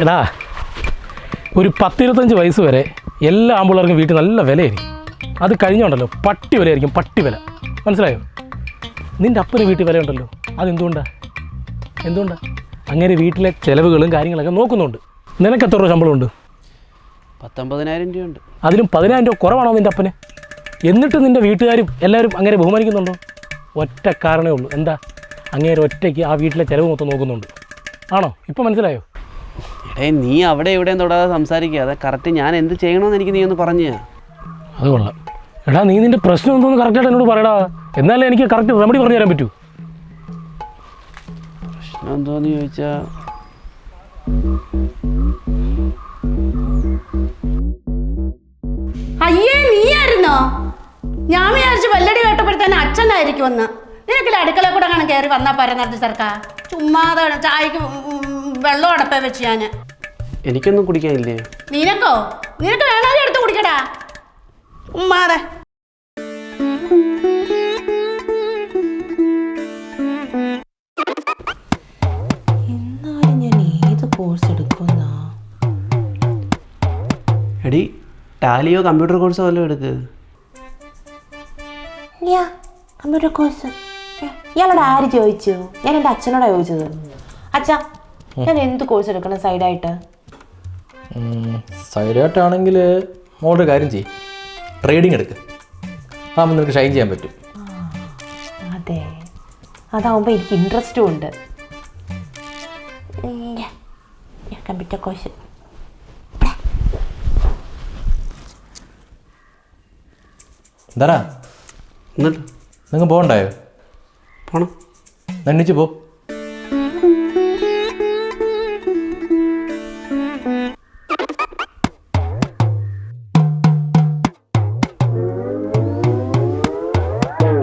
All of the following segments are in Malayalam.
എടാ ഒരു പത്തിരുപത്തഞ്ച് വയസ്സ് വരെ എല്ലാ ആമ്പിള്ളേർക്കും വീട്ടിൽ നല്ല വിലയായിരിക്കും. അത് കഴിഞ്ഞുണ്ടല്ലോ പട്ടി വിലയായിരിക്കും പട്ടി വില. മനസ്സിലായോ? നിന്റെ അപ്പന് വീട്ടിൽ വിലയുണ്ടല്ലോ അതെന്തുകൊണ്ടാ? എന്തുകൊണ്ടാ? അങ്ങനെ വീട്ടിലെ ചിലവുകളും കാര്യങ്ങളൊക്കെ നോക്കുന്നുണ്ട്. നിനക്ക് എത്ര രൂപ ശമ്പളമുണ്ട്? പത്തൊമ്പതിനായിരം രൂപയുണ്ട്. അതിലും പതിനായിരം രൂപ കുറവാണോ നിന്റെ അപ്പന്? എന്നിട്ട് നിന്റെ വീട്ടുകാരും എല്ലാവരും അങ്ങനെ ബഹുമാനിക്കുന്നുണ്ടോ? ഒറ്റ കാരണമേ ഉള്ളൂ. എന്താ? അങ്ങേരൊറ്റയ്ക്ക് ആ വീട്ടിലെ ചിലവ് മൊത്തം നോക്കുന്നുണ്ട്. ആണോ? ഇപ്പം മനസ്സിലായോ? എടേ നീ അവിടെ ഇവിടെ തൊടാതെ സംസാരിക്കുക. അതെ കറക്റ്റ് ഞാൻ എന്ത് ചെയ്യണമെന്ന് എനിക്ക് നീ ഒന്ന് പറഞ്ഞു അത് കൊള്ളാം. എടാ നീ നിന്റെ പ്രശ്നം എന്തോന്ന് കറക്റ്റായിട്ട് എന്നോട് പറയടാ. എന്നാലേ എനിക്ക് കറക്റ്റ് റെമഡി പറഞ്ഞു തരാൻ പറ്റൂ. പ്രശ്നം എന്തോന്ന് ചോദിച്ചാ? അയ്യേ നീയായിരുന്നോ? ഞാൻ വിചാരിച്ചു വല്ലടി കേട്ടപ്പോഴത്തേന് അച്ഛനായിരിക്കുമെന്ന്. നിനക്കില്ല അടുക്കള കൂടെ കാണാൻ കയറി വന്നാ പരന്നത് സർക്കാർ ചുമ്മാതെ ചായക്ക് വെള്ളം അടപ്പേ വെച്ച് ഞാൻ എനിക്കൊന്നും കുടിക്കാനില്ലേ? നിനക്കോ? നിനക്ക് വേണമെങ്കിൽ എടുത്ത് കുടിക്കടാ. ഉമ്മാതെ എന്നാലും ഞാൻ ഏത് കോഴ്സ് എടുക്കുന്ന? എടി ടാലിയോ കമ്പ്യൂട്ടർ കോഴ്സോ വല്ലതും എടുക്കുന്നത് ഞാ കമ്പ്യൂട്ടർ കോഴ്സ്. ഇയാളോട് ആര് ചോദിച്ചു? ഞാൻ എന്റെ അച്ഛനോടാ ചോദിച്ചത്. അച്ഛാ ഞാൻ എന്ത് കോഴ്സ് എടുക്കണം സൈഡായിട്ട്? സൈഡായിട്ടാണെങ്കിൽ മോളുടെ കാര്യം ചെയ്യും. ട്രേഡിംഗ് എടുക്ക്. അതാകുമ്പോൾ നിനക്ക് ഷൈൻ ചെയ്യാൻ പറ്റും. അതെ. അതാവുമ്പോൾ എനിക്ക് ഇൻട്രസ്റ്റും ഉണ്ട്. കമ്പ്യൂട്ടർ കോഴ്സ് എന്താ നിങ്ങൾ പോകണ്ടായോ? പോണം. എണ്ണിച്ച് പോ.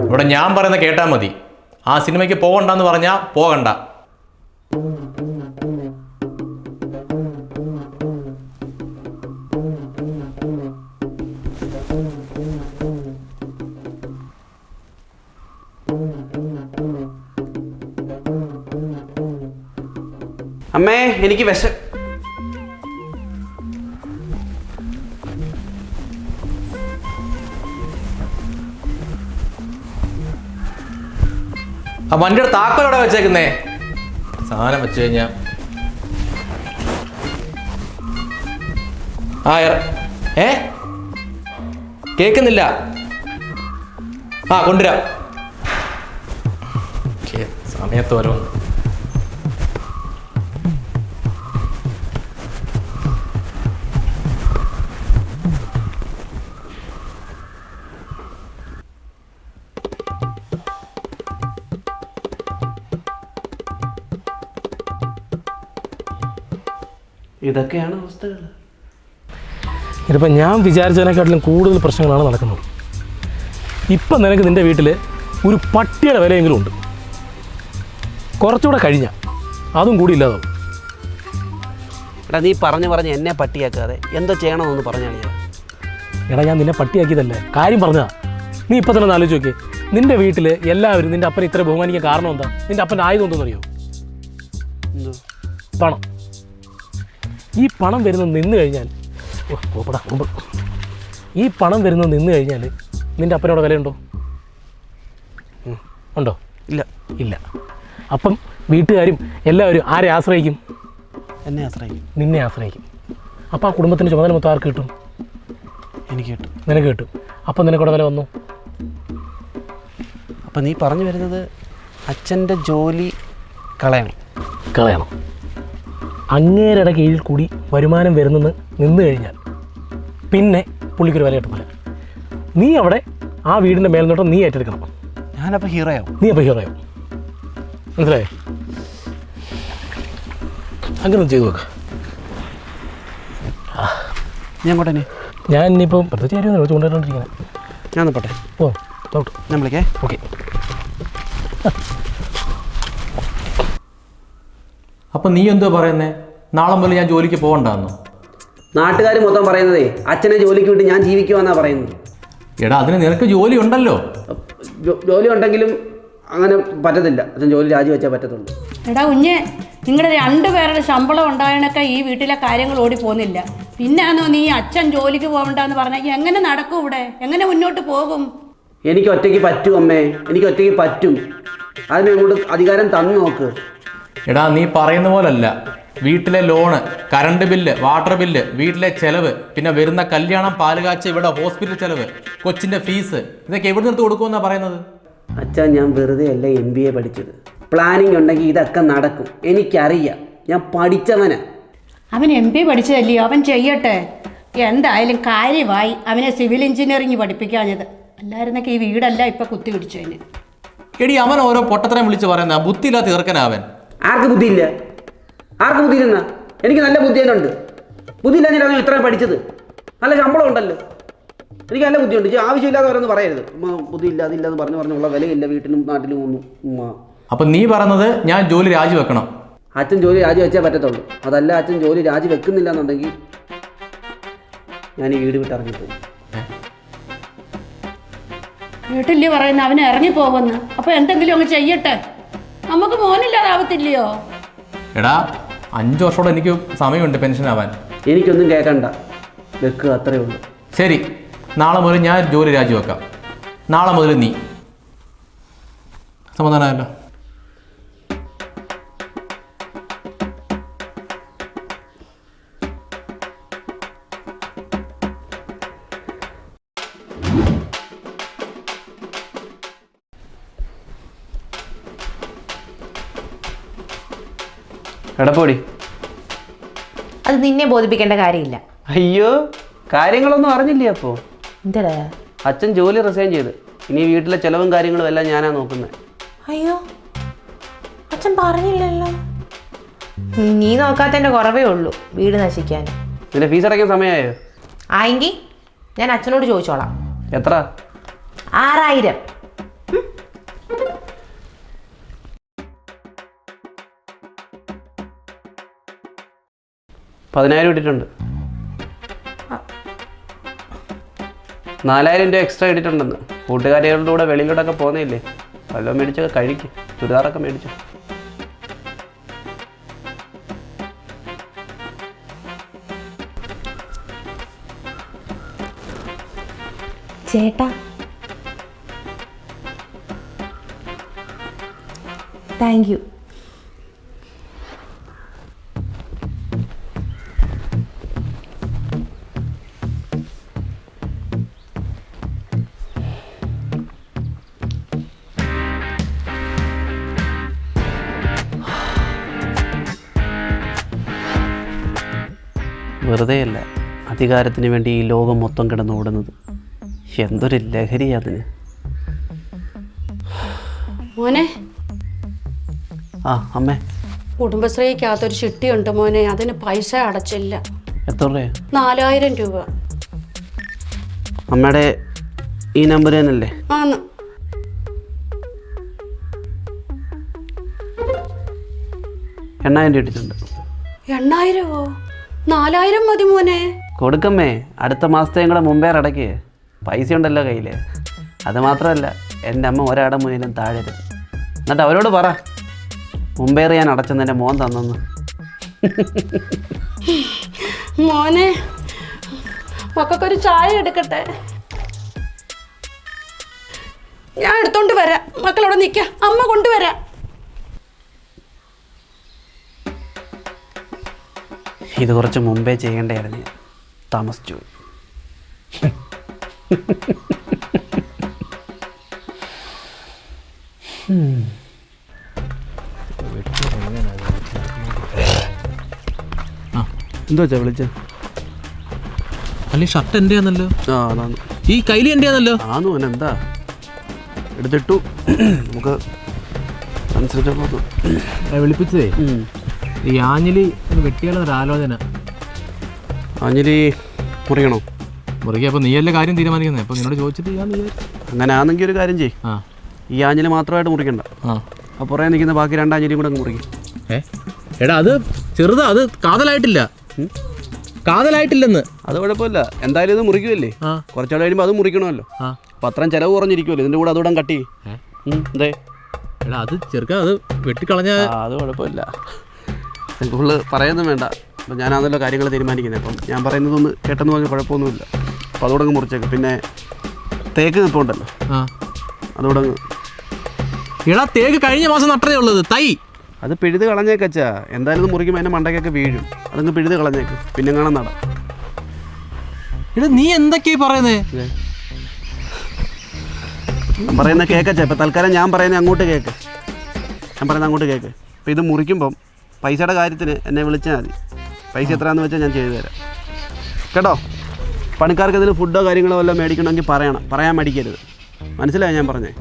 ഇവിടെ ഞാൻ പറയുന്ന കേട്ടാൽ മതി. ആ സിനിമയ്ക്ക് പോകണ്ടെന്ന് പറഞ്ഞാൽ പോകണ്ട. അമ്മേ എനിക്ക് വിശ ആ വണ്ടിയുടെ താക്കോൽ അവിടെ വെച്ചേക്കുന്നേ? സാധനം വെച്ച് കഴിഞ്ഞാ ആ ഏ? കേൾക്കുന്നില്ല ആ കൊണ്ടുവരാം. സമയത്ത് ഓരോന്ന് ഇതൊക്കെയാണ് അവസ്ഥകൾ ഇതിപ്പോൾ ഞാൻ വിചാരിച്ചതിനെക്കാട്ടിലും കൂടുതൽ പ്രശ്നങ്ങളാണ് നടക്കുന്നത്. ഇപ്പം നിനക്ക് നിന്റെ വീട്ടിൽ ഒരു പട്ടിയുടെ വിലയെങ്കിലും ഉണ്ട്. കുറച്ചുകൂടെ കഴിഞ്ഞാൽ അതും കൂടി ഇല്ലാതാവും. എടാ നീ പറഞ്ഞു പറഞ്ഞ് എന്നെ പട്ടിയാക്കാതെ എന്തോ ചെയ്യണമെന്ന് ഞാൻ എടാ ഞാൻ നിന്നെ പട്ടിയാക്കിയതല്ലേ? കാര്യം പറഞ്ഞതാ. നീ ഇപ്പം തന്നെ ആലോചിച്ച് നോക്കിയേ നിന്റെ വീട്ടിൽ എല്ലാവരും നിന്റെ അപ്പനെ ഇത്ര ബഹുമാനിക്കാൻ കാരണം എന്താ? നിന്റെ അപ്പൻ ആയുധം എന്തെന്നറിയോ? എന്തോ പണം. ഈ പണം വരുന്ന നിന്ന് കഴിഞ്ഞാൽ പോപ്പടാ മുമ്പ് ഈ പണം വരുന്ന നിന്ന് കഴിഞ്ഞാൽ നിന്റെ അപ്പനോട് വിലയുണ്ടോ. ഉണ്ടോ? ഇല്ല. ഇല്ല. അപ്പം വീട്ടുകാരും എല്ലാവരും ആരെ ആശ്രയിക്കും? എന്നെ ആശ്രയിക്കും. നിന്നെ ആശ്രയിക്കും. അപ്പോൾ ആ കുടുംബത്തിന്റെ ചുമതല മൊത്തം ആർക്ക് കിട്ടും? എനിക്ക് കിട്ടും. നിനക്ക് കിട്ടും. അപ്പം നിനക്കൂടെ വില വന്നു? അപ്പം നീ പറഞ്ഞു വരുന്നത് അച്ഛന്റെ ജോലി കളയണം. കളയണം. അങ്ങേരുടെ കീഴിൽ കൂടി വരുമാനം വരുന്നെന്ന് നിന്ന് കഴിഞ്ഞാൽ പിന്നെ പുള്ളിക്കൊരു വില കിട്ടത്തില്ല നീ അവിടെ ആ വീടിന്റെ മേൽനോട്ടം നീ ഏറ്റെടുക്കണം. ഞാനപ്പോൾ ഹീറോയോ നീ അപ്പോൾ ഹീറോയോ മനസ്സിലായേ? അങ്ങനെ ചെയ്തു നോക്കാം. ഞാൻ അങ്ങോട്ടെ ഞാൻ ഇനിയിപ്പം പ്രത്യേകിച്ച് കാര്യമൊന്നും കൊണ്ടുവരാണ്ടിരിക്കുന്നത് ഞാൻ പോട്ടെ. ഓ തോട്ട് ഞാൻ വിളിക്കേ. ഓക്കെ. അപ്പം നീ എന്തോ പറയുന്നേ? നാളെ മുതൽ ഞാൻ ജോലിക്ക് പോകണ്ടെന്നോ നാട്ടുകാർ മൊത്തം പറയുന്നതേ അച്ഛനെ ജോലിക്ക് വിട്ട് ഞാൻ ജീവിക്കുവാന്നാ പറയുന്നത്. എടാ അതിന് നിനക്ക് ജോലി ഉണ്ടല്ലോ ജോ- ജോലി ഉണ്ടെങ്കിലും അങ്ങനെ പറ്റത്തില്ല. അച്ഛൻ ജോലി രാജിവെച്ചാൽ പറ്റത്തുള്ളൂ. എടാ കുഞ്ഞെ നിങ്ങളുടെ രണ്ടുപേരുടെ ശമ്പളം ഉണ്ടായണൊക്കെ ഈ വീട്ടിലെ കാര്യങ്ങൾ ഓടി പോകുന്നില്ല പിന്നാണോ നീ അച്ഛൻ ജോലിക്ക് പോകണ്ടെന്ന് പറഞ്ഞാൽ എങ്ങനെ നടക്കും ഇവിടെ? എങ്ങനെ മുന്നോട്ട് പോകും? എനിക്ക് ഒറ്റയ്ക്ക് പറ്റും അമ്മേ എനിക്ക് ഒറ്റയ്ക്ക് പറ്റും. അതിനെ അങ്ങോട്ട് അധികാരം തന്നു നോക്ക്. എടാ നീ പറയുന്ന പോലല്ല. വീട്ടിലെ loan current bill water bill വീട്ടിലെ ചെലവ് പിന്നെ വരുന്ന കല്യാണം പാലുകാച്ച ഇവിടെ ഹോസ്പിറ്റൽ ചെലവ് കൊച്ചിന്റെ ഫീസ് ഇതൊക്കെ എവിടെ നിന്ന് കൊടുക്കുമെന്നാ പറയുന്നത്? അച്ഛാ ഞാൻ വെറുതെ അല്ല എം ബി എ പഠിച്ചത്. പ്ലാനിങ് ഉണ്ടെങ്കിൽ ഇതൊക്കെ നടക്കും. എനിക്കറിയാം. ഞാൻ പഠിച്ചവനാ. അവൻ എം പി പഠിച്ചതല്ലയോ? അവൻ ചെയ്യട്ടെ. എന്തായാലും കാര്യമായി അവനെ സിവിൽ എഞ്ചിനീയറിംഗ് പഠിപ്പിക്കാഞ്ഞത്. അല്ലായിരുന്നൊക്കെ ഈ വീടല്ല ഇപ്പൊ കുത്തി പിടിച്ചതിന്. എടി അവൻ ഓരോ പൊട്ടത്തരം വിളിച്ച് പറയുന്ന ബുദ്ധിയില്ലാത്ത തീർക്കനാവൻ ആർക്ക് ബുദ്ധിയില്ല? ആർക്ക് ബുദ്ധിയില്ലെന്നാ? എനിക്ക് നല്ല ബുദ്ധി തന്നെ ഉണ്ട്. ബുദ്ധിയില്ലാഞ്ഞിട്ടാണ് ഇത്രയും പഠിച്ചത്. നല്ല ശമ്പളം ഉണ്ടല്ലോ. എനിക്ക് നല്ല ബുദ്ധിയുണ്ട്. ഉണ്ട് ആവശ്യമില്ലാതെ അവരൊന്നും പറയരുത്. ബുദ്ധി ബുദ്ധിയില്ല അതില്ല എന്ന് പറഞ്ഞു പറഞ്ഞുള്ള വിലയില്ല വീട്ടിലും നാട്ടിലും ഒന്നും. ഉമ്മ. അപ്പൊ നീ പറഞ്ഞത് ഞാൻ ജോലി രാജിവെക്കണം അച്ഛൻ ജോലി രാജിവെച്ചേ പറ്റത്തുള്ളൂ. അതല്ല അച്ഛൻ ജോലി രാജി വെക്കുന്നില്ല എന്നുണ്ടെങ്കിൽ ഞാൻ ഈ വീട് വിട്ട് ഇറങ്ങിപ്പോകും കേട്ടില്ലേ പറയുന്ന അവൻ ഇറങ്ങിപ്പോകുന്നു അപ്പൊ എന്തെങ്കിലും അങ്ങ് ചെയ്യട്ടെ. നമുക്ക് മോനില്ലാതാവത്തില്ലയോ? എടാ അഞ്ച് വർഷത്തോടെ എനിക്ക് സമയമുണ്ട് പെൻഷൻ ആവാൻ എനിക്കൊന്നും കേൾക്കണ്ട വെക്കുക അത്രയേ ഉള്ളൂ. ശരി നാളെ മുതൽ ഞാൻ ജോലി രാജിവെക്കാം. നാളെ മുതൽ നീ. സമാധാനമല്ലോ എടപ്പോടി അത് നിന്നെ ബോധിപ്പിക്കേണ്ട കാര്യമില്ല. അയ്യോ കാര്യങ്ങളൊന്നും അറിഞ്ഞില്ലേ അപ്പോ? എന്തടാ? അച്ഛൻ ജോലി റിസൈൻ ചെയ്ത്. ഇനി വീട്ടിലെ ചെലവും കാര്യങ്ങളും എല്ലാം ഞാനാ നോക്കുന്നത് അയ്യോ അച്ഛൻ പറഞ്ഞില്ലല്ലോ. നീ നോക്കാത്തതിന്റെ കുറവേ ഉള്ളൂ വീട് നശിക്കാൻ. നിന്റെ ഫീസ് അടയ്ക്കാൻ സമയമായോ? ആയെങ്കിൽ ഞാൻ അച്ഛനോട് ചോദിച്ചോളാം. എത്ര? ആറായിരം. പതിനായിരം ഇട്ടിട്ടുണ്ട്. നാലായിരം രൂപ എക്സ്ട്രാ ഇട്ടിട്ടുണ്ടെന്ന്. കൂട്ടുകാരികളുടെ കൂടെ വെളിയിലോട്ടൊക്കെ പോകുന്നില്ലേ? വല്ലതും മേടിച്ചൊക്കെ കഴിക്കും. ചുരിദാറൊക്കെ മേടിച്ചു. ചേട്ടാ. താങ്ക് യു അധികാരത്തിന് വേണ്ടി ഈ ലോകം മൊത്തം കിടന്നോടുന്നത് എന്തൊരു ലഹരി അതിന്. മോനെ. ആ അമ്മേ. കുടുംബശ്രീക്കകത്തൊരു ചിട്ടിയുണ്ട് മോനെ. അതിന് പൈസ അടച്ചില്ല. എത്ര രൂപയാ? നാലായിരം രൂപ. അമ്മയുടെ ഈ നമ്പർ തന്നെയല്ലേ? ആന്ന് എണ്ണായിരം രൂപ ഇട്ടിട്ടുണ്ട്. എണ്ണായിരമോ? നാലായിരം മതി മോനെ. കൊടുക്കമ്മേ അടുത്ത മാസത്തെയും കൂടെ മുമ്പേ അടയ്ക്ക് പൈസ ഉണ്ടല്ലോ കയ്യിൽ അത് മാത്രമല്ല എന്റെ അമ്മ ഒരാടെ മുന്നിലും താഴരുത്. എന്നിട്ട് അവരോട് പറ മുമ്പേറി ഞാൻ അടച്ചെന്ന് മോൻ തന്നെന്ന്. മോനെ മക്കൾക്കൊരു ചായ എടുക്കട്ടെ? ഞാൻ എടുത്തോണ്ട് വരാം. മക്കളവിടെ നിൽക്ക അമ്മ കൊണ്ടുവരാം. ഇത് കുറച്ച് മുമ്പേ ചെയ്യേണ്ടതായിരുന്നു. താമസിച്ചു. എന്താ വെച്ചാ വിളിച്ച? അല്ലെ ഷർട്ട് എന്റെ ആണല്ലോ ആ അതാണ്. ഈ കൈലി എന്റെ ആണല്ലോ ആന്നു അവൻ എന്താ? എടുത്തിട്ടു. നമുക്ക് അനുസരിച്ചപ്പോൾ വിളിപ്പിച്ചതേ. ഈ ആഞ്ഞിലി വെട്ടിയാലൊരാലോചന വെട്ടിയാലൊരു ആലോചന അഞ്ഞിലി മുറിയണോ? മുറുകെ അപ്പോൾ നീയല്ലേ കാര്യം തീരുമാനിക്കുന്നത്? അപ്പോൾ നിന്നോട് ചോദിച്ചിട്ട് ഞാൻ അങ്ങനെ ആണെങ്കിൽ ഒരു കാര്യം ചെയ്യ. ആ. ഈ ആഞ്ഞിലി മാത്രമായിട്ട് മുറിക്കണ്ട. ആ. പുറകെ നിൽക്കുന്ന ബാക്കി രണ്ടാഞ്ഞിലിയും കൂടെ അങ്ങ് മുറിക്കും. ഏ? എടാ അത് ചെറുതാ അത് കാതലായിട്ടില്ല. കാതലായിട്ടില്ലെന്ന്. അത് കുഴപ്പമില്ല. എന്തായാലും ഇത് മുറിക്കുമല്ലേ ആ. കുറച്ചാൾ കഴിയുമ്പോൾ അത് മുറിക്കണമല്ലോ. അപ്പം അത്രയും ചിലവ് കുറഞ്ഞിരിക്കുമല്ലോ ഇതിന്റെ കൂടെ അതുകൂടെ കട്ടി? അതെ എടാ അത് ചെറുക്ക അത് വെട്ടിക്കളഞ്ഞ അത് കുഴപ്പമില്ല. ഫുള്ള് പറയുന്നും വേണ്ട. അപ്പം ഞാനാണല്ലോ കാര്യങ്ങൾ തീരുമാനിക്കുന്നത്. അപ്പം ഞാൻ പറയുന്നതൊന്ന് കേട്ടെന്ന് പറഞ്ഞാൽ കുഴപ്പമൊന്നുമില്ല. അപ്പം അതോടങ്ങ് മുറിച്ചേക്ക്. പിന്നെ തേക്ക് നിൽപ്പുണ്ടല്ലോ ആ. അതോടങ്ങ് എടാ തേക്ക് കഴിഞ്ഞ മാസം നട്ടതേ ഉള്ളത്. തൈ. അത് പിഴുത് കളഞ്ഞേക്കച്ചാ എന്തായാലും ഇത് മുറിക്കുമ്പോൾ അതിന്റെ മണ്ടയ്ക്കൊക്കെ വീഴും. അതങ്ങ് പിഴുത് കളഞ്ഞേക്ക്. പിന്നെ കാണാൻ നടാം. എടാ നീ എന്തൊക്കെയാ പറയുന്നേ? ഞാൻ പറയുന്ന കേക്കച്ചാ ഇപ്പം തൽക്കാലം ഞാൻ പറയുന്നത് അങ്ങോട്ട് കേക്ക്. ഞാൻ പറയുന്നത് അങ്ങോട്ട് കേക്ക്. അപ്പം ഇത് മുറിക്കുമ്പം പൈസയുടെ കാര്യത്തിന് എന്നെ വിളിച്ചാൽ മതി. പൈസ എത്രയാണെന്ന് വെച്ചാൽ ഞാൻ ചെയ്തു തരാം. കേട്ടോ? പണിക്കാർക്ക് ഇതിന് ഫുഡോ കാര്യങ്ങളോ വല്ലതും മേടിക്കണമെങ്കിൽ പറയണം. പറയാൻ മടിക്കരുത്. മനസ്സിലായോ ഞാൻ പറഞ്ഞേ.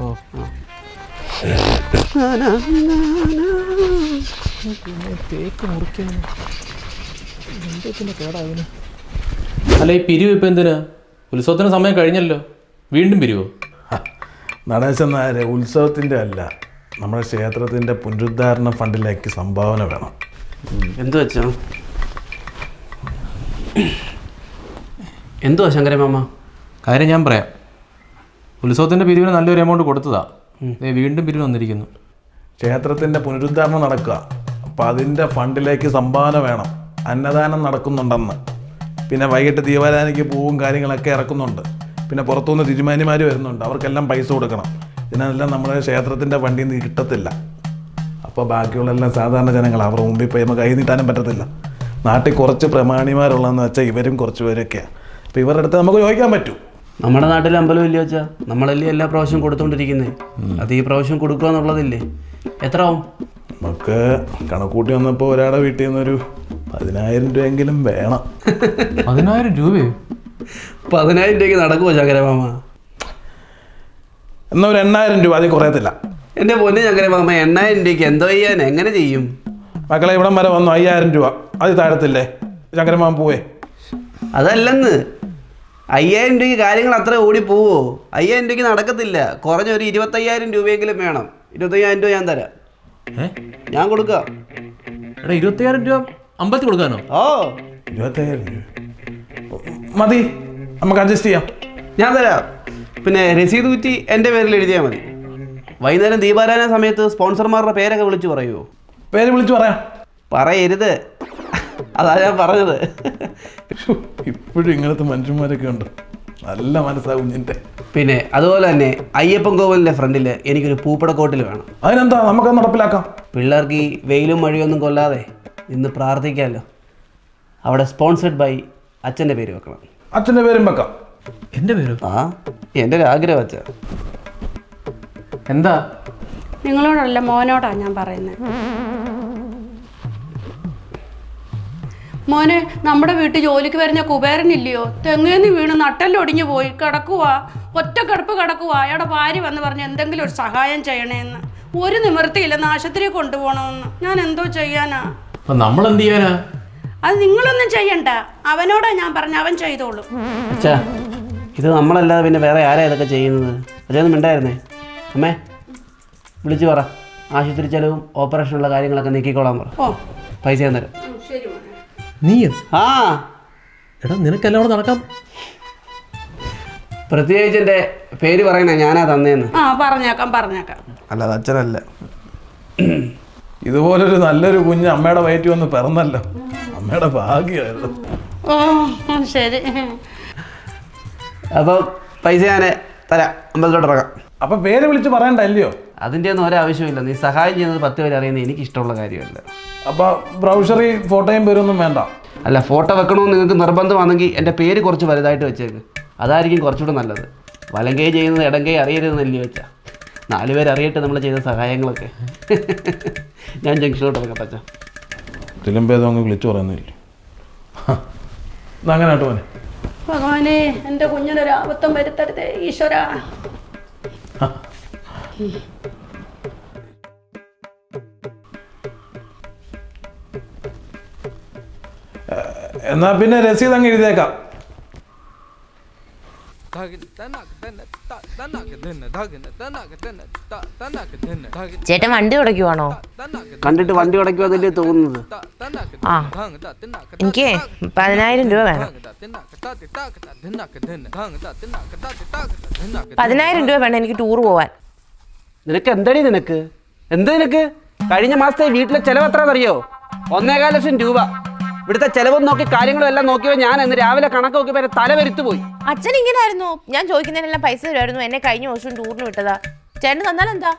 അല്ല ഈ പിരിവ് ഇപ്പം എന്തിനാ? ഉത്സവത്തിന് സമയം കഴിഞ്ഞല്ലോ. വീണ്ടും പിരിവോ? നടേശൻ നായരെ ഉത്സവത്തിന്റെ അല്ല. നമ്മുടെ ക്ഷേത്രത്തിന്റെ പുനരുദ്ധാരണ ഫണ്ടിലേക്ക് സംഭാവന വേണം. എന്തു വെച്ചാ? എന്തുവാ ശങ്കരമാമ കാര്യം ഞാൻ പറയാം. ഉത്സവത്തിന്റെ പിരിവിന് നല്ലൊരു എമൗണ്ട് കൊടുത്തതാ. ദേ വീണ്ടും പിരിവ് വന്നിരിക്കുന്നു. ക്ഷേത്രത്തിന്റെ പുനരുദ്ധാരണം നടക്കുക. അപ്പം അതിന്റെ ഫണ്ടിലേക്ക് സംഭാവന വേണം. അന്നദാനം നടക്കുന്നുണ്ടെന്ന്. പിന്നെ വൈകിട്ട് ദീപാരാധനയ്ക്ക് പൂവും കാര്യങ്ങളൊക്കെ ഇറക്കുന്നുണ്ട്. പിന്നെ പുറത്തുനിന്ന് തിരുമാനിമാർ വരുന്നുണ്ട്. അവർക്കെല്ലാം പൈസ കൊടുക്കണം. ഇതിനെല്ലാം നമ്മുടെ ക്ഷേത്രത്തിന്റെ വണ്ടിയിൽ നിന്ന് കിട്ടത്തില്ല. അപ്പോൾ ബാക്കിയുള്ള എല്ലാം സാധാരണ ജനങ്ങൾ അവരുടെ മുമ്പിൽ പോയി നമുക്ക് കൈ നീട്ടാനും പറ്റത്തില്ല. നാട്ടിൽ കുറച്ച് പ്രമാണിമാരുള്ളതെന്ന് വെച്ചാൽ ഇവരും കുറച്ച് പേരൊക്കെയാണ് അപ്പോൾ ഇവരുടെ അടുത്ത് നമുക്ക് ചോദിക്കാൻ പറ്റും. നമ്മുടെ നാട്ടിൽ അമ്പലം ഇല്ല വെച്ചാൽ നമ്മളല്ലേ എല്ലാ പ്രാവശ്യം കൊടുത്തോണ്ടിരിക്കുന്നത് അത് ഈ പ്രാവശ്യം കൊടുക്കുക എന്നുള്ളതില്ലേ? എത്ര ആവും? നമുക്ക് കണക്കൂട്ടി വന്നപ്പോൾ ഒരാളെ വീട്ടിൽ നിന്നൊരു പതിനായിരം രൂപയെങ്കിലും വേണം. പതിനായിരം രൂപയോ? പതിനായിരം രൂപയ്ക്ക് നടക്കുമോ ശങ്കരമാമ? എന്നാൽ ഒരു എണ്ണായിരം രൂപ അതിൽ കുറയത്തില്ല. എന്റെ പൊന്ന് ശങ്കരമാമ എണ്ണായിരം രൂപയ്ക്ക് എന്തോ ചെയ്യാൻ? എങ്ങനെ ചെയ്യും? മക്കളെ ഇവിടം വരെ വന്നു അയ്യായിരം രൂപ. അത് താഴത്തില്ലേ? ശങ്കരമാൻ പോവേ. അതല്ലെന്ന്. അയ്യായിരം രൂപയ്ക്ക് കാര്യങ്ങൾ അത്ര ഓടി പോവോ? അയ്യായിരം രൂപയ്ക്ക് നടക്കത്തില്ല. കുറഞ്ഞ ഒരു ഇരുപത്തയ്യായിരം രൂപയെങ്കിലും വേണം. ഇരുപത്തയ്യായിരം രൂപ ഞാൻ തരാം. ഞാൻ കൊടുക്കാം. എടാ ഇരുപത്തിയായിരം രൂപ അമ്പലത്തിൽ കൊടുക്കാനോ? ഓ. ഇരുപത്തയ്യായിരം രൂപ. മതി. നമുക്ക് അഡ്ജസ്റ്റ് ചെയ്യാം. ഞാൻ തരാം. പിന്നെ രസീത് കുറ്റി എന്റെ പേരിൽ എഴുതിയാൽ മതി. വൈകുന്നേരം ദീപാരാധന സമയത്ത് സ്പോൺസർമാരുടെ പേരൊക്കെ വിളിച്ച് പറയുമോ പേര് വിളിച്ചു പറയാം. പറയരുത്. അതാ ഞാൻ പറഞ്ഞത്. ഇപ്പോഴും ഇങ്ങനത്തെ മനുഷ്യന്മാരൊക്കെ ഉണ്ട്. നല്ല മനസ്സാകും നിന്റെ. പിന്നെ അതുപോലെ തന്നെ അയ്യപ്പൻ കോവിലിന്റെ ഫ്രണ്ടിൽ എനിക്കൊരു പൂപ്പടക്കോട്ടിൽ വേണം. അതിനെന്താ? നമുക്കത് നടപ്പിലാക്കാം. പിള്ളേർക്ക് ഈ വെയിലും മഴയൊന്നും കൊല്ലാതെ ഇന്ന് പ്രാർത്ഥിക്കാമല്ലോ അവിടെ സ്പോൺസർഡ് ബൈ അച്ഛന്റെ പേര് വെക്കണം. അച്ഛന്റെ പേരും വെക്കാം. എന്റെ പേര്? ആ എന്റെ ഒരു ആഗ്രഹം അച്ഛാ. എന്താ? നിങ്ങളോടല്ല മോനോടാണ് ഞാൻ പറയുന്നത് മോനെ നമ്മുടെ വീട്ടിൽ ജോലിക്ക് വരുന്ന കുബേരനില്ലയോ? തെങ്ങേന്ന് വീണ് നട്ടെല്ലൊടിഞ്ഞു പോയി. കിടക്കുവാ. ഒറ്റ കിടപ്പ് കിടക്കുവാ. അയാളുടെ ഭാര്യ വന്ന് പറഞ്ഞ് എന്തെങ്കിലും ഒരു സഹായം ചെയ്യണേന്ന്. ഒരു നിവൃത്തിയില്ല ആശുപത്രി കൊണ്ടുപോകണമെന്ന്. ഞാൻ എന്തോ ചെയ്യാനാ? നമ്മൾ എന്ത് ചെയ്യാനാ? അത് നിങ്ങളൊന്നും ചെയ്യണ്ട. അവനോടാ ഞാൻ പറഞ്ഞ അവൻ ചെയ്തോളൂ. അച്ഛാ ഇത് നമ്മളല്ലാതെ പിന്നെ വേറെ ആരാ ഇതൊക്കെ ചെയ്യുന്നത്? അച്ഛനൊന്നും മിണ്ടായിരുന്നേ. അമ്മേ. വിളിച്ചു പറ. ആശുപത്രി ചെലവും ഓപ്പറേഷനുള്ള കാര്യങ്ങളൊക്കെ നീക്കിക്കോളാൻ പറ. ഓ. പൈസ ഞാൻ തരാം. നീ ആ. എടാ നിനക്കെല്ലാം കൂടെ നടക്കാം. പ്രത്യേകിച്ച് എന്റെ പേര് പറയണേ ഞാനാ തന്നേന്ന്. ആ പറഞ്ഞേക്കാം പറഞ്ഞേക്കാം. അല്ലാതെ അച്ഛനല്ല. ഇതുപോലൊരു നല്ലൊരു കുഞ്ഞ് അമ്മയുടെ വയറ്റി വന്ന് പിറന്നല്ലോ. അമ്മയുടെ ഭാഗ്യമായിരുന്നു. ഓ ശരി. അപ്പോൾ പൈസ ഞാൻ തരാം. അമ്പലത്തോട്ട് ഇറങ്ങാം. അപ്പൊ പേര് വിളിച്ച് പറയണ്ട അല്ലയോ? അതിന്റെ ഒന്നും ഒരാവശ്യമില്ല നീ സഹായം ചെയ്യുന്നത് പത്ത് പേര് അറിയുന്നത് എനിക്ക് ഇഷ്ടമുള്ള കാര്യമല്ല അപ്പോൾ ബ്രൗഷറി ഫോട്ടോയും പേരൊന്നും വേണ്ട. അല്ല ഫോട്ടോ വെക്കണമെന്ന് നിങ്ങൾക്ക് നിർബന്ധമാണെങ്കിൽ എന്റെ പേര് കുറച്ച് വലുതായിട്ട് വെച്ചേക്ക്. അതായിരിക്കും കുറച്ചുകൂടെ നല്ലത്. വലങ്കൈ ചെയ്യുന്നത് ഇടങ്കൈ അറിയരുതെന്നല്ലേ വെച്ചാ. നാല് പേര് അറിയട്ടെ നമ്മൾ ചെയ്ത സഹായങ്ങളൊക്കെ. ഞാൻ ജംഗ്ഷനിലോട്ട് വെക്കട്ടെ അങ്ങ് വിളിച്ചു പറയുന്നില്ല? അങ്ങനെ കേട്ടോ മോനെ. ഭഗവാനെ എന്റെ കുഞ്ഞിനൊരു ആപത്തം വരുത്തരുതേ ഈശ്വര. എന്നാ പിന്നെ രസീത് അങ്ങ് എഴുതിയേക്കാം. ചേട്ടൻ വണ്ടി തുടക്കുവാണോ കണ്ടിട്ട് വണ്ടി ഉടയ്ക്കുമെന്നല്ലേ തോന്നുന്നത്. ആ. എനിക്ക് പതിനായിരം രൂപ വേണം. പതിനായിരം രൂപ വേണം എനിക്ക് ടൂർ പോവാൻ. നിനക്ക് എന്തടി നിനക്ക്? എന്ത് നിനക്ക്? കഴിഞ്ഞ മാസത്തെ വീട്ടിലെ ചെലവ് എത്ര അറിയോ ഒന്നേകാൽ ലക്ഷം രൂപ. ഇവിടുത്തെ ചെലവും നോക്കി കാര്യങ്ങളും എല്ലാം നോക്കിയപ്പോ ഞാൻ ഇന്ന് രാവിലെ കണക്ക് നോക്കി പോയി തല വരുത്തു പോയി അച്ഛൻ ഇങ്ങനെ ആയിരുന്നു ഞാൻ ചോദിക്കുന്നതിനെല്ലാം പൈസ തരുമായിരുന്നു. എന്നെ കഴിഞ്ഞ വർഷം ടൂറിന് വിട്ടതാ. ചേട്ടൻ തന്നാൽ എന്താ?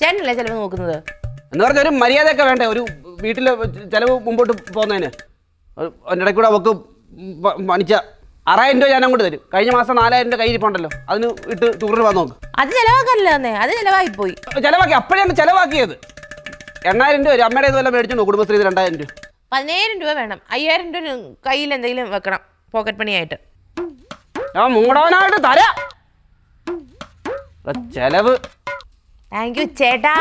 ചേട്ടനല്ലേ ചെലവ് നോക്കുന്നത്? എന്ന് പറഞ്ഞ ഒരു മര്യാദയൊക്കെ വേണ്ടേ? ഒരു വീട്ടിലെ ചെലവ് മുമ്പോട്ട് പോകുന്നതിന്. അതിന്റെ ഇടയ്ക്കൂടെ അവക്ക് മണിച്ച പണിച്ച ആറായിരം രൂപ ഞാൻ അങ്ങോട്ട് തരും. കഴിഞ്ഞ മാസം നാലായിരം രൂപ കയ്യിൽ പോണ്ടല്ലോ അതിന് ഇട്ട് ടൂറിന് വന്ന് നോക്ക്. അത് ചെലവാക്കാനല്ലോ തന്നെ അത് ചിലവായി പോയി ചെലവാക്കി അപ്പോഴാണ് ചെലവാക്കിയത്. എണ്ണായിരം രൂപ ഒരു അമ്മയുടെ ഇതുവല്ല മേടിച്ചു കുടുംബശ്രീ രണ്ടായിരം രൂപ. പതിനായിരം രൂപ വേണം. അയ്യായിരം രൂപ കയ്യിൽ എന്തെങ്കിലും വെക്കണം. പോക്കറ്റ് പണിയായിട്ട് ഞാൻ മൂടവനായിട്ട് തരാം. ചെലവ്. താങ്ക് യു ചേട്ടാ.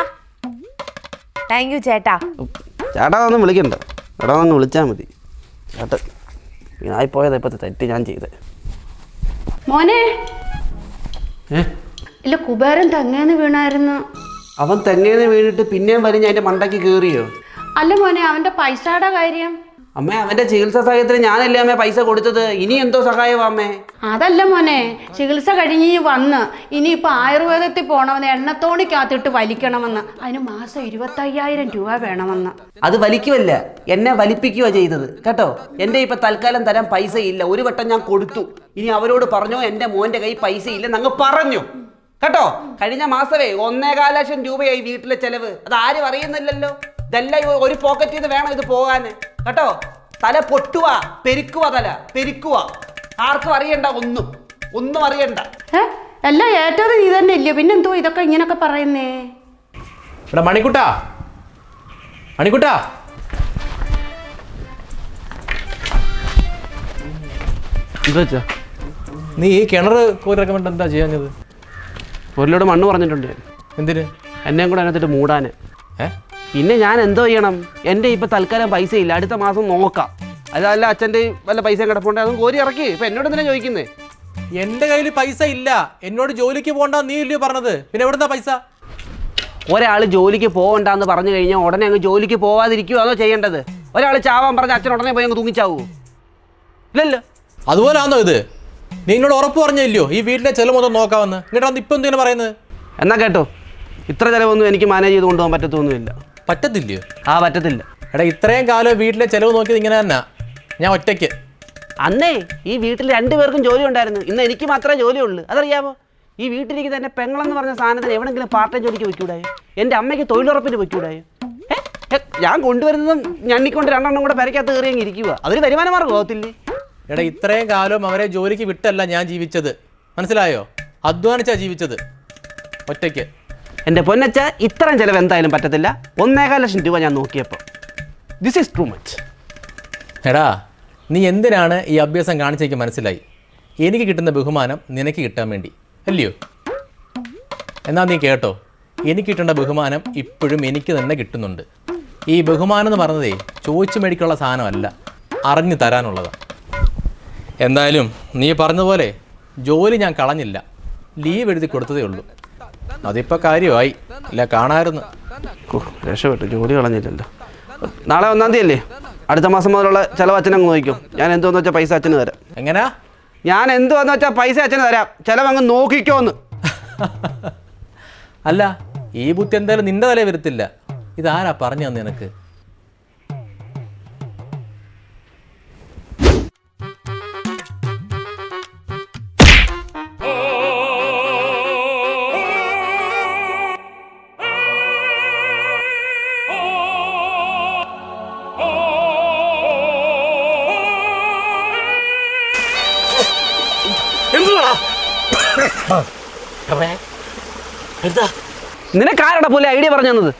താങ്ക് യു ചേട്ടാ. ചേട്ടാ ഒന്ന് വിളിക്കണ്ട. ചേട്ടാ ഒന്ന് വിളിച്ചാൽ മതി. ചേട്ടൻ ആയിപ്പോയത് ഇപ്പോഴത്തെ തെറ്റ് ഞാൻ ചെയ്ത്. മോനെ. ഏ? ഇല്ല കുബേരൻ തെങ്ങേന്ന് വീണായിരുന്നു. അവൻ തെങ്ങേന്ന് വീണിട്ട് പിന്നെയും വരും ഞാൻ എന്റെ മണ്ടയ്ക്ക് കയറിയോ അല്ല മോനെ അവന്റെ പൈസയുടെ കാര്യം. അമ്മേ അവന്റെ ചികിത്സാ സഹായത്തിന് ഞാനല്ലേ അമ്മേ പൈസ കൊടുത്തത്? ഇനി എന്തോ സഹായമാ അമ്മേ? അതല്ല മോനെ ചികിത്സ കഴിഞ്ഞ് വന്ന് ഇനിയിപ്പോൾ ആയുർവേദത്തിൽ പോകണമെന്ന് എണ്ണത്തോണിക്കകത്തിട്ട് വലിക്കണമെന്ന്. അതിന് മാസം ഇരുപത്തയ്യായിരം രൂപ വേണമെന്ന്. അത് വലിക്കുമല്ല എന്നെ വലിപ്പിക്കുക ചെയ്തത്. കേട്ടോ? എന്റെ ഇപ്പൊ തൽക്കാലം തരാൻ പൈസ ഇല്ല ഒരു വട്ടം ഞാൻ കൊടുത്തു. ഇനി അവരോട് പറഞ്ഞു എന്റെ മോന്റെ കൈ പൈസ ഇല്ല അങ്ങ് പറഞ്ഞു. കേട്ടോ? കഴിഞ്ഞ മാസമേ ഒന്നേകാൽ ലക്ഷം രൂപയായി വീട്ടിലെ ചെലവ്. അത് ആരും അറിയുന്നില്ലല്ലോ. ഇതെല്ലാം ഒരു പോക്കറ്റിൽ നിന്ന് വേണം ഇത് പോകാൻ കേട്ടോ? തല പൊട്ടുക പെരുക്കുക തല പെരുക്കുക. ആർക്കും അറിയണ്ട ഒന്നും. ഒന്നും അറിയണ്ട. ഏ? എല്ലാം ഏറ്റത് നീ തന്നെ ഇല്ലയോ പിന്നെന്തോ ഇതൊക്കെ ഇങ്ങനൊക്കെ പറയുന്നേ? ഇവിടെ മണിക്കുട്ടാ. മണിക്കുട്ടാ. എന്താ വെച്ചാ? നീ ഈ കിണർ കോരിറക്കാൻ വേണ്ടി എന്താ ചെയ്യാഞ്ഞത്? ഒരു മണ്ണ് പറഞ്ഞിട്ടുണ്ട്. എന്തിന്? എന്നെയും കൂടെ അതിനകത്തിട്ട് മൂടാന്. ഏ? പിന്നെ ഞാൻ എന്തോ ചെയ്യണം? എന്റെ ഇപ്പം തൽക്കാലം പൈസ ഇല്ല. അടുത്ത മാസം നോക്കാം. അതല്ല അച്ഛന്റെ വല്ല പൈസ കിടപ്പുണ്ട്. അതും കോരി ഇറക്കി. ഇപ്പം എന്നോട് എന്തിനാ ചോദിക്കുന്നേ? എന്റെ കയ്യിൽ പൈസ ഇല്ല. എന്നോട് ജോലിക്ക് പോകണ്ട നീ ഇല്ലയോ പറഞ്ഞത്? പിന്നെ എവിടുന്നാ പൈസ? ഒരാൾ ജോലിക്ക് പോകണ്ടെന്ന് പറഞ്ഞു കഴിഞ്ഞാൽ ഉടനെ അങ്ങ് ജോലിക്ക് പോവാതിരിക്കുവാണോ ചെയ്യേണ്ടത്? ഒരാൾ ചാവാൻ പറഞ്ഞ അച്ഛൻ ഉടനെ പോയി അങ്ങ് തൂങ്ങിച്ചാവൂ? ഇല്ലല്ലോ. അതുപോലാണോ ഇത്? നീ എന്നോട് ഉറപ്പ് പറഞ്ഞില്ലയോ? ഈ വീട്ടിലെ ചെലവ് മൊത്തം നോക്കാമെന്ന്. എന്നിട്ടാണ് ഇപ്പം എന്തിനാണ് പറയുന്നത്? എന്നാ കേട്ടോ. ഇത്ര ചിലവൊന്നും എനിക്ക് മാനേജ് ചെയ്ത് കൊണ്ടുപോകാൻ പറ്റത്തൊന്നുമില്ല. പറ്റത്തില്ലയോ? ആ പറ്റത്തില്ല. എടാ ഇത്രയും കാലം വീട്ടിലെ ചെലവ് നോക്കിയത് ഇങ്ങനെ തന്നെ. ഞാൻ ഒറ്റയ്ക്ക്. അന്നേ ഈ വീട്ടിൽ രണ്ടുപേർക്കും ജോലി ഉണ്ടായിരുന്നു. ഇന്ന് എനിക്ക് മാത്രമേ ജോലി ഉള്ളൂ അതറിയാമോ ഈ വീട്ടിലേക്ക് തന്നെ പെങ്ങളെന്ന് പറഞ്ഞ സാധനത്തിന് എവിടെങ്കിലും പാർട്ട് ടൈം ജോലിക്ക് വെക്കൂടായോ എന്റെ അമ്മയ്ക്ക് തൊഴിലുറപ്പിന് വെക്കൂടായോ ഞാൻ കൊണ്ടുവരുന്നതും ഞണ്ണിക്കൊണ്ട് രണ്ടെണ്ണം കൂടെ പെരക്കകത്ത് കയറി ഇരിക്കുക അതൊരു വരുമാന മാർഗം ആവത്തില്ലേ? എടാ ഇത്രയും കാലം അവരെ ജോലിക്ക് വിട്ടല്ല ഞാൻ ജീവിച്ചത്. മനസ്സിലായോ? അധ്വാനിച്ചാ ജീവിച്ചത്. ഒറ്റയ്ക്ക്. എന്റെ പൊന്നച്ച ഇത്രയും ചിലവ് എന്തായാലും പറ്റത്തില്ല. ഒന്നേകാൽ ലക്ഷം രൂപ ഞാൻ നോക്കിയപ്പോൾ ദിസ് ഈസ് ടു മച്ച് എടാ നീ എന്തിനാണ് ഈ അഭ്യാസം കാണിച്ചേക്ക് മനസ്സിലായി? എനിക്ക് കിട്ടുന്ന ബഹുമാനം നിനക്ക് കിട്ടാൻ വേണ്ടി അല്ലയോ? എന്നാൽ നീ കേട്ടോ എനിക്ക് കിട്ടേണ്ട ബഹുമാനം ഇപ്പോഴും എനിക്ക് തന്നെ കിട്ടുന്നുണ്ട്. ഈ ബഹുമാനം എന്ന് പറഞ്ഞതേ ചോദിച്ചു മേടിക്കാനുള്ള സാധനമല്ല അറിഞ്ഞു തരാനുള്ളതാണ് എന്തായാലും നീ പറഞ്ഞതുപോലെ ജോലി ഞാൻ കളഞ്ഞില്ല ലീവ് എഴുതി കൊടുത്തതേ ഉള്ളൂ. അതിപ്പോൾ കാര്യമായി. അല്ല കാണാമായിരുന്നു രക്ഷപ്പെട്ടു. ജോലി കളഞ്ഞില്ലല്ലോ. നാളെ ഒന്നാം തീയതി അല്ലേ അടുത്ത മാസം മുതലുള്ള ചിലവ് അച്ഛനങ്ങ് നോക്കിക്കും ഞാൻ എന്തോന്ന് വെച്ചാൽ പൈസ അച്ഛന് തരാം. എങ്ങനാ? ഞാൻ എന്തുവാന്ന് വെച്ചാൽ പൈസ അച്ഛന് തരാം. ചിലവങ്ങ് നോക്കിക്കോന്ന്. അല്ല ഈ ബുദ്ധി എന്തായാലും നിന്റെ തലേ വരത്തില്ല. ഇതാരാ പറഞ്ഞു തന്നെ നിനക്ക്? എന്താ? നിനക്ക് ആരടാ പോലെ ഐഡിയ പറഞ്ഞു തന്നത്?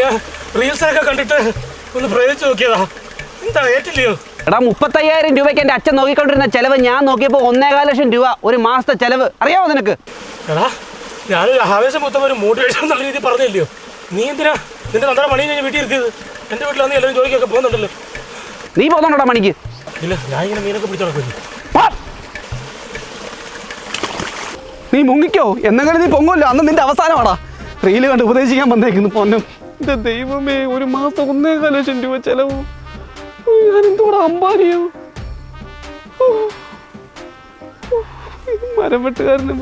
ഞാൻ റീൽസൊക്കെ കണ്ടിട്ട് ഒന്ന് പ്രയോഗിച്ചു നോക്കിയതാ. എന്താ ഏറ്റില്ലയോ? എടാ മുപ്പത്തയ്യായിരം രൂപയ്ക്ക് എന്റെ അച്ഛൻ നോക്കിക്കൊണ്ടിരുന്ന ചെലവ് ഞാൻ നോക്കിയപ്പോൾ ഒന്നേകാൽ ലക്ഷം രൂപ ഒരു മാസത്തെ ചെലവ്. അറിയാമോ നിനക്ക്? എടാ ഞാനൊരു ആവേശം മൊത്തം ഒരു മോട്ടിവേഷൻ എന്നുള്ള രീതിയിൽ പറഞ്ഞില്ലയോ? നീ എന്തിനാ നിന്റെ നന്നാ പണി എന്റെ വീട്ടിൽ ഇരുത്തിയത്? എന്റെ വീട്ടിൽ എല്ലാവരും ജോലിക്കൊക്കെ പോകുന്നുണ്ടല്ലോ. നീ പോകുന്നുണ്ടോടാ മണിക്ക് ഇല്ല ഞാൻ ഇങ്ങനെ മീനൊക്കെ പിടിച്ചു നീ മുങ്ങിക്കോ? എന്നെങ്കിലും നീ പൊങ്ങുമല്ലോ അന്ന് നിന്റെ അവസാനമാടാ. റീൽ കണ്ട് ഉപദേശിക്കാൻ വന്നേക്കുന്നു പൊന്നും. എന്റെ ദൈവമേ ഒരു മാസം ഒന്നേകാൽ ലക്ഷം രൂപ ചെലവ്. ഞാൻ എന്തോടെ അമ്പാനിയോ. മരം. വെട്ടുകാരനും